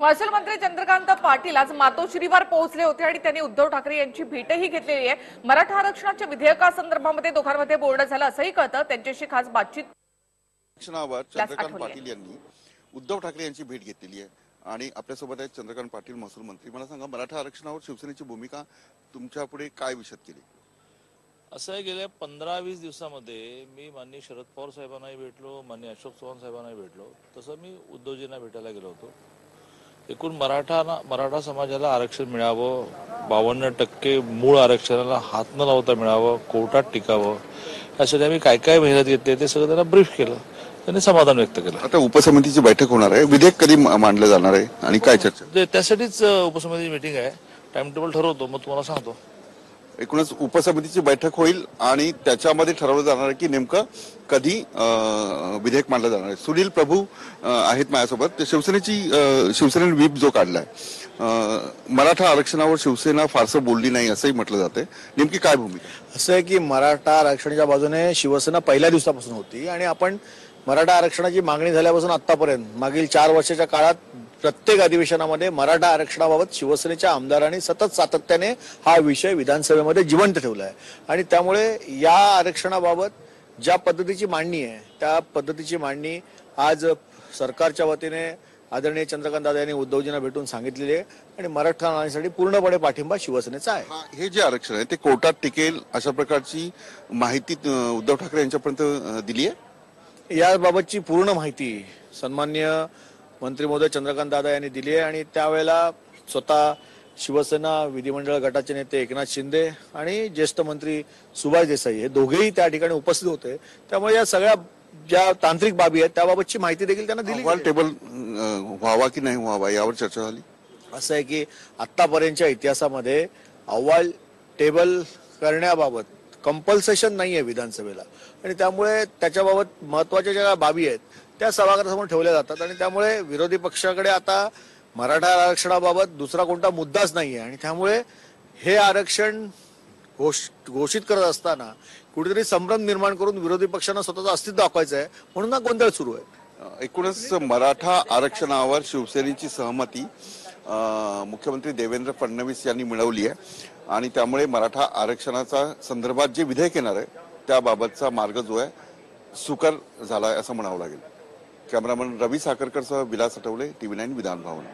महसूल मंत्री चंद्रकांत पाटील आज मातोश्रीवर पोहोचले होते आणि त्यांनी उद्धव ठाकरे यांची भेटही घेतलेली आहे. मराठा आरक्षणाच्या विधेयकासंदर्भामध्ये दोघांमध्ये बोलणं झालं असंही कळतं. त्यांच्याशी खास बातचीत आरक्षणावर चंद्रकांत. पाटील यांनी उद्धव ठाकरे यांची भेट घेतलेली आहे. आणि आपल्यासोबत आहेत चंद्रकांत पाटील महसूल मंत्री. मला सांगा मराठा आरक्षणावर शिवसेनेची भूमिका तुमच्यापुढे काय विषद केली? असं आहे गेल्या पंधरा वीस दिवसामध्ये मी माननीय शरद पवार साहेबांनाही भेटलो माननीय अशोक चव्हाण साहेबांनाही भेटलो. तसं मी उद्धवजींना भेटायला गेलो होतो. एकूण मराठा मराठा समाजाला आरक्षण मिळावं बावन्न टक्के मूळ आरक्षणाला हात न लावता मिळावं कोर्टात टिकावं यासाठी आम्ही काय काय मेहनत घेतली ते सगळं त्यांना ब्रीफ केलं. त्यांनी समाधान व्यक्त केलं. आता उपसमितीची बैठक होणार आहे. विधेयक कधी मांडलं जाणार आहे? आणि काय चर्चा? ते त्यासाठीच अं, उपसमिती मिटिंग आहे. टाइम टेबल ठरवतो. मग तुम्हाला सांगतो. एकूणच उपसमितीची बैठक होईल आणि त्याच्यामध्ये ठरवलं जाणार आहे की नेमकं कधी विधेयक मांडलं जाणार आहे. सुनील प्रभू आहेत माझ्यासोबत. ते शिवसेनेची शिवसेनेने व्हीप जो काढलाय मराठा आरक्षणावर शिवसेना फारसं बोलली नाही असंही म्हटलं जाते नेमकी काय भूमिका असं आहे की मराठा आरक्षणाच्या बाजूने शिवसेना पहिल्या दिवसापासून होती आणि आपण मराठा आरक्षणाची मागणी झाल्यापासून आतापर्यंत मागील चार वर्षाच्या काळात प्रत्येक अधिवेशनामध्ये मराठा आरक्षणाबाबत शिवसेनेच्या आमदारांनी सतत सातत्याने हा विषय विधानसभेमध्ये जिवंत ठेवला आहे आणि त्यामुळे या आरक्षणाबाबत ज्या पद्धतीची मांडणी आहे त्या पद्धतीची मांडणी आज सरकारच्या वतीने आदरणीय चंद्रकांत दादा यांनी उद्धवजींना भेटून सांगितलेली आहे. आणि मराठा आरक्षणासाठी पूर्णपणे पाठिंबा शिवसेनेचा आहे. हा- जे आरक्षण आहे ते कोर्टात टिकेल अशा प्रकारची माहिती उद्धव ठाकरे यांच्यापर्यंत दिली आहे याबाबतची पूर्ण माहिती सन्मान्य मंत्री महोदय चंद्रकांत दादा यांनी दिली आहे आणि त्यावेळेला स्वतः शिवसेना विधिमंडळ गटाचे नेते एकनाथ शिंदे आणि ज्येष्ठ मंत्री सुभाष देसाई हे दोघेही त्या ठिकाणी उपस्थित होते. त्यामुळे या सगळ्या ज्या तांत्रिक बाबी आहेत त्याबाबतची माहिती देखील त्यांना दिली टेबल व्हावा की नाही व्हावा यावर चर्चा झाली. असं आहे की आतापर्यंतच्या इतिहासामध्ये अहवाल टेबल करण्याबाबत कंपल्सेशन नाही आहे विधानसभेला. आणि त्यामुळे त्याच्याबाबत महत्त्वाच्या ज्या बाबी आहेत त्या सभागृहासमोर ठेवल्या जातात. आणि त्यामुळे विरोधी पक्षाकडे आता मराठा आरक्षणाबाबत दुसरा कोणता मुद्दाच नाही आहे आणि त्यामुळे हे आरक्षण घोष घोषित करत असताना कुठेतरी संभ्रम निर्माण करून विरोधी पक्षांना स्वतःचं अस्तित्व दाखवायचं आहे म्हणून हा गोंधळ सुरू आहे. एकूणच मराठा आरक्षणावर शिवसेनेची सहमती मुख्यमंत्री देवेंद्र फडणवीस यांनी मिळवली आहे. आणि त्यामुळे मराठा आरक्षणाचा संदर्भात जे विधेयक येणार आहे त्याबाबतचा मार्ग जो आहे सुकर झाला आहे असं म्हणावं लागेल. कॅमेरामन रवी साखरकरसह विलास आठवले टीव्ही नाईन विधान भवन.